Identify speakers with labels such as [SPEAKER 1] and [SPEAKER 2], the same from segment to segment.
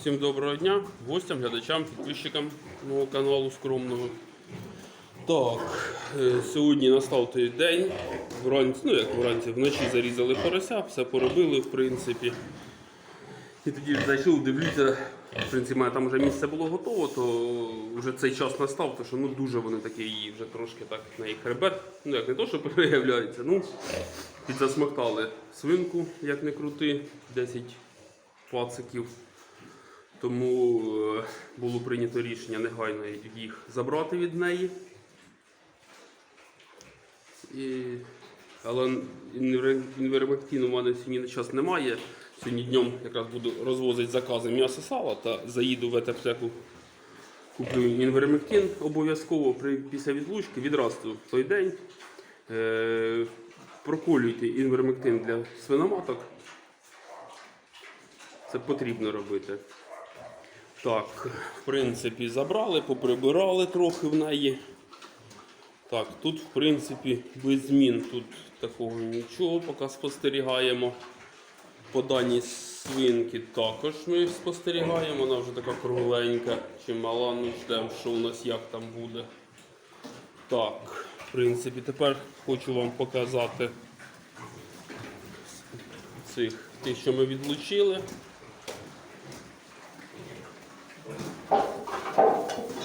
[SPEAKER 1] Всім доброго дня, гостям, глядачам, підписчикам мого каналу скромного. Так, е, сьогодні настав той день. Вранці, ну як вранці, вночі зарізали порося, все поробили, в принципі. І тоді зайшов, дивлюся, в принципі, там вже місце було готово, то вже цей час настав, то що ну дуже вони такі її вже трошки так на їх хребет. Ну як не то, що переявляється, ну підзасмоктали свинку, як не крути, 10 пациків. Тому е, було прийнято рішення негайно їх забрати від неї. І... Але інвер- інвермектину в мене сьогодні на час немає. Сьогодні днем якраз буду розвозити закази м'яса сала та заїду в етаптеку. Куплю інвермектин обов'язково після відлучки відразу в той день. Е, проколюйте інвермектин для свиноматок. Це потрібно робити. Так, в принципі, забрали, поприбирали трохи в неї. Так, тут, в принципі, без змін. Тут такого нічого, поки спостерігаємо. По даній свинки також ми спостерігаємо. Вона вже така кругленька, чимала. Ну, ждемо, що у нас як там буде. Так, в принципі, тепер хочу вам показати цих тих, що ми відлучили.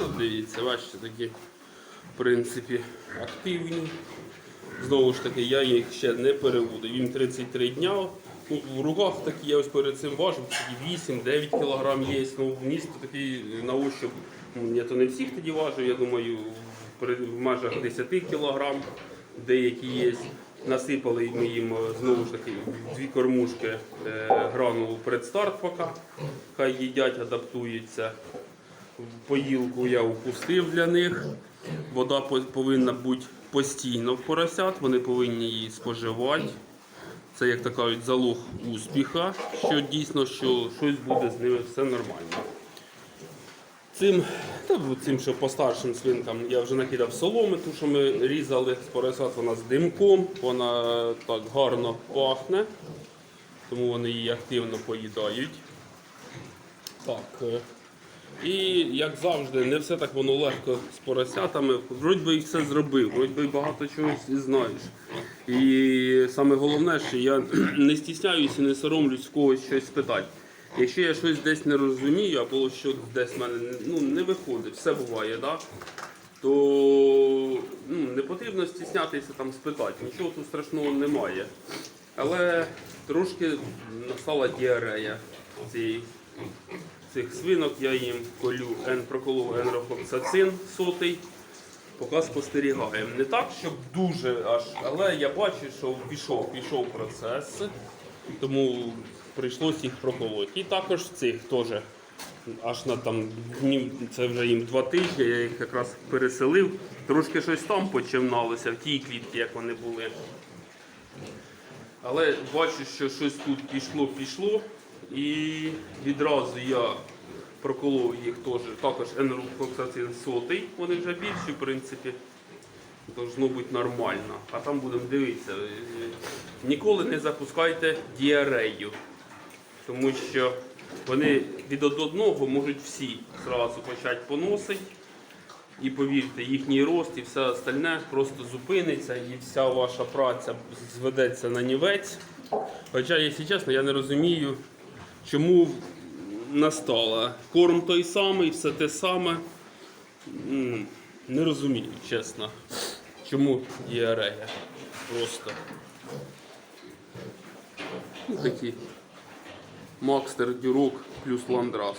[SPEAKER 1] Ну, дивіться, бачите, такі, в принципі, активні. Знову ж таки, я їх ще не переводив. Їм 33 дня. Ну, в руках такі, я ось перед цим важив, 8-9 кг є. Ну, вніс такий на ощуп. ну, Я то не всіх тоді важив, я думаю, в межах 10 кг деякі є. Насипали ми їм е, знову ж таки дві кормушки е, гранулу предстарт поки. Хай їдять, адаптуються. Поїлку я упустив для них. Вода повинна бути постійно в поросят, вони повинні її споживати. Це, як то залог успіха, що дійсно що щось буде з ними все нормально. Цим, та цим, що по старшим свинкам я вже накидав соломи, ту, що ми різали з поросят, вона з димком, вона так гарно пахне, тому вони її активно поїдають. Так. І як завжди, не все так воно легко з поросятами. Вроді би і все зробив, вроді би багато чогось і знаєш. І саме головне, що я не стісняюся і не соромлюсь когось щось спитати. Якщо я щось десь не розумію, або що десь в мене ну, не виходить, все буває, да? то ну, не потрібно стіснятися там спитати, нічого тут страшного немає. Але трошки настала діарея цієї цих свинок я їм колю ен, проколов енрофлоксацин сотий. Поки спостерігаємо. Не так, щоб дуже аж, але я бачу, що пішов, пішов процес, тому прийшлося їх проколоти. І також цих теж. Аж на там днів, це вже їм два тижні, я їх якраз переселив. Трошки щось там починалося в тій клітці, як вони були. Але бачу, що щось тут пішло, пішло. І відразу я проколов їх теж, також енероксацин сотий, вони вже більші, в принципі. Должно бути нормально. А там будемо дивитися. Ніколи не запускайте діарею, тому що вони від одного можуть всі зразу почати поносити. І повірте, їхній рост і все остальне просто зупиниться і вся ваша праця зведеться на нівець. Хоча, якщо чесно, я не розумію, чому настала. Корм той самий, все те саме. Не розумію, чесно. Чому діарея? Просто. Ну, такі. Макстер, дюрок плюс ландрас.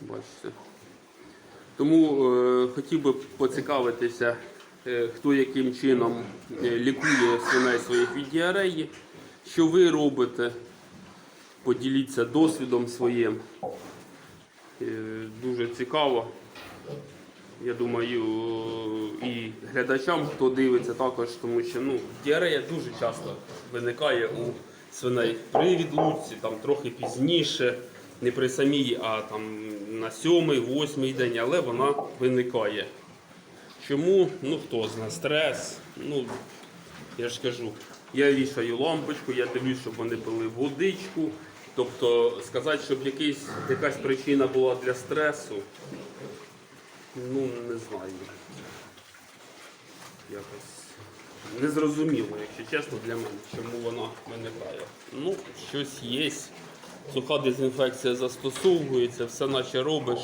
[SPEAKER 1] Бачите. Тому е, хотів би поцікавитися, хто яким чином е, лікує свиней своїх від діареї. Що ви робите? Поділіться досвідом своїм. Е, дуже цікаво. Я думаю, і глядачам, хто дивиться також, тому що ну, діарея дуже часто виникає у свиней при відлучці, там трохи пізніше, не при самій, а там на сьомий, восьмий день, але вона виникає. Чому? Ну хто знає, стрес. Ну, я ж кажу, Я вішаю лампочку, я дивлюсь, щоб вони пили водичку. Тобто сказати, щоб якийсь, якась причина була для стресу, ну не знаю. Якось незрозуміло, якщо чесно, для мене, чому вона виникає. Ну, щось є. Суха дезінфекція застосовується, все наче робиш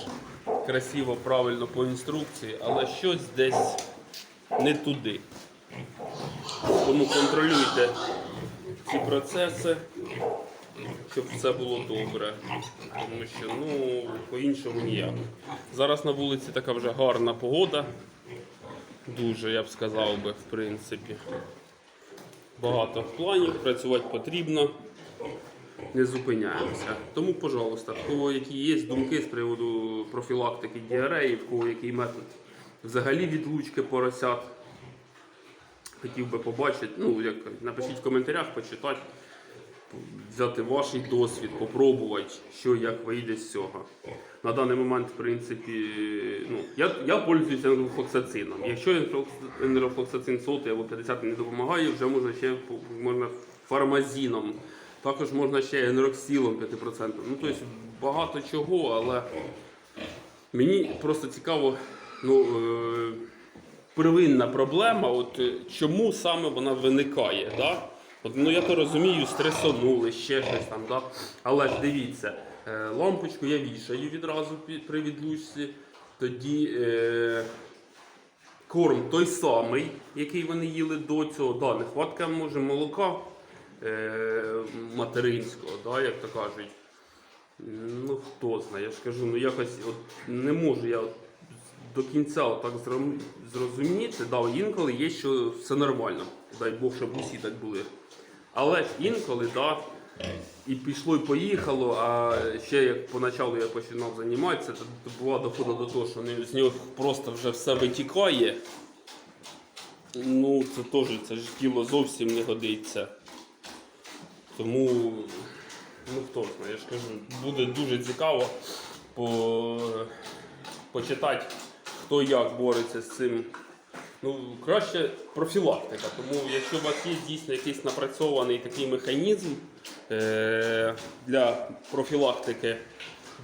[SPEAKER 1] красиво, правильно по інструкції, але щось десь не туди. Тому контролюйте ці процеси, щоб все було добре. Тому що ну, по-іншому ніяк. Зараз на вулиці така вже гарна погода. Дуже, я б сказав би, в принципі. Багато планів, працювати потрібно. Не зупиняємося. Тому, пожалуйста, в кого які є думки з приводу профілактики діареї, в кого який метод взагалі відлучки поросят, хотів би побачити, ну, як напишіть в коментарях, почитати, взяти ваш досвід, попробувати, що як вийде з цього. На даний момент, в принципі, ну, я, я пользуюся енрофлоксацином. Якщо енрофлокс- енрофлоксацин сотий або 50 не допомагає, вже можна ще можна фармазіном. Також можна ще енроксілом 5%. Ну, тобто багато чого, але мені просто цікаво, ну, е, первинна проблема, от е, чому саме вона виникає. Да? От, ну я то розумію, стресонули, ще щось там, да? але ж дивіться, е, лампочку я вішаю відразу при відлучці, тоді е, корм той самий, який вони їли до цього, да, нехватка може молока материнського, да, як то кажуть. Ну хто знає, я ж кажу, ну якось от не можу я от до кінця так зрозуміти. Да, інколи є, що все нормально. Дай Бог, щоб усі так були. Але інколи, да, і пішло, і поїхало, а ще як поначалу я починав займатися, то, була доходило до того, що з нього просто вже все витікає. Ну, це теж це ж тіло зовсім не годиться. Тому, ну хто знає, я ж кажу, буде дуже цікаво по, почитати, хто як бореться з цим. Ну, краще профілактика. Тому якщо у вас є дійсно якийсь напрацьований такий механізм е- для профілактики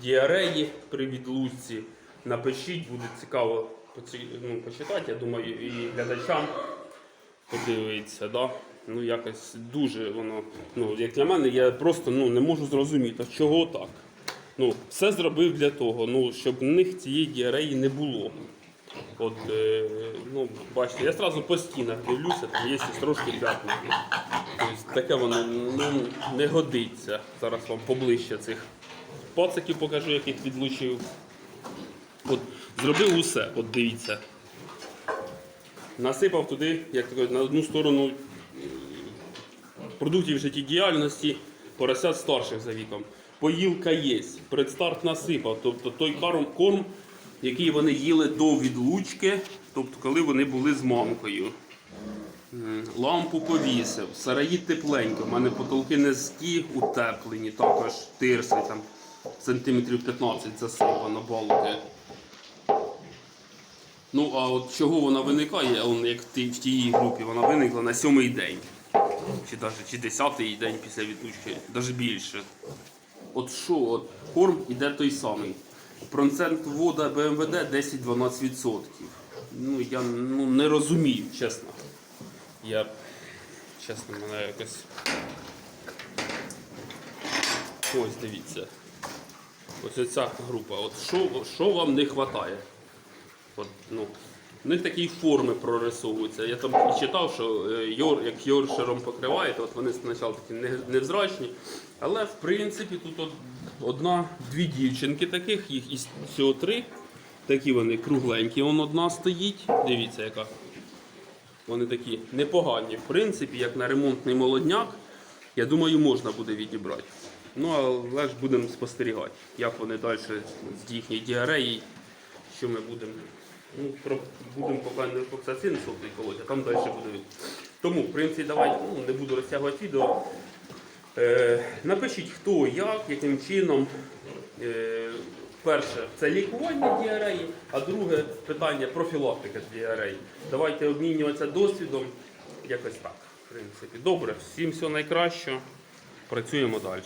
[SPEAKER 1] діареї при відлучці, напишіть, буде цікаво ну, почитати. Я думаю, і глядачам подивитися. Да? Ну, якось дуже воно, ну, як для мене, я просто ну, не можу зрозуміти, чого так. Ну, все зробив для того, ну, щоб в них цієї діареї не було. От, е, ну, бачите, я одразу по стінах дивлюся, там є трошки п'ятна. Тобто таке воно ну, не годиться. Зараз вам поближче цих пациків покажу, яких відлучив. От, зробив усе, от дивіться. Насипав туди, як на одну сторону продуктів життєдіяльності поросят старших за віком. Поїлка є, предстарт насипав, тобто той корм, який вони їли до відлучки, тобто коли вони були з мамкою. Лампу повісив, сараї тепленько, в мене потолки низькі, утеплені, також тирси там сантиметрів 15 засипано балки. Ну, а от чого вона виникає, як в тій групі, вона виникла на сьомий день. Чи навіть чи десятий день після відлучки, навіть більше. От що, от корм іде той самий. Процент вода БМВД 10-12%. Ну, я ну, не розумію, чесно. Я, чесно, мене якось. Ось дивіться. Ось ця група. От що, що вам не вистачає? От, ну, в них такі форми прорисовуються. Я там і читав, що е, йор, як йоршером покриваєте, от вони спочатку такі не- невзрачні. Але в принципі тут одна-дві дівчинки таких, їх із всього три. Такі вони кругленькі, вон одна стоїть. Дивіться, яка. Вони такі непогані. В принципі, як на ремонтний молодняк, я думаю, можна буде відібрати. Ну, але ж будемо спостерігати, як вони далі з їхньої діареї, що ми будемо. Ну, про, будемо поки не фоксацин сотий колоть, а там далі буде. Тому, в принципі, давайте ну, не буду розтягувати відео. Е, напишіть, хто, як, яким чином. Е, перше, це лікування діареї, а друге питання профілактика діареї. Давайте обмінюватися досвідом. Якось так. в принципі. Добре, всім всього найкращого. Працюємо далі.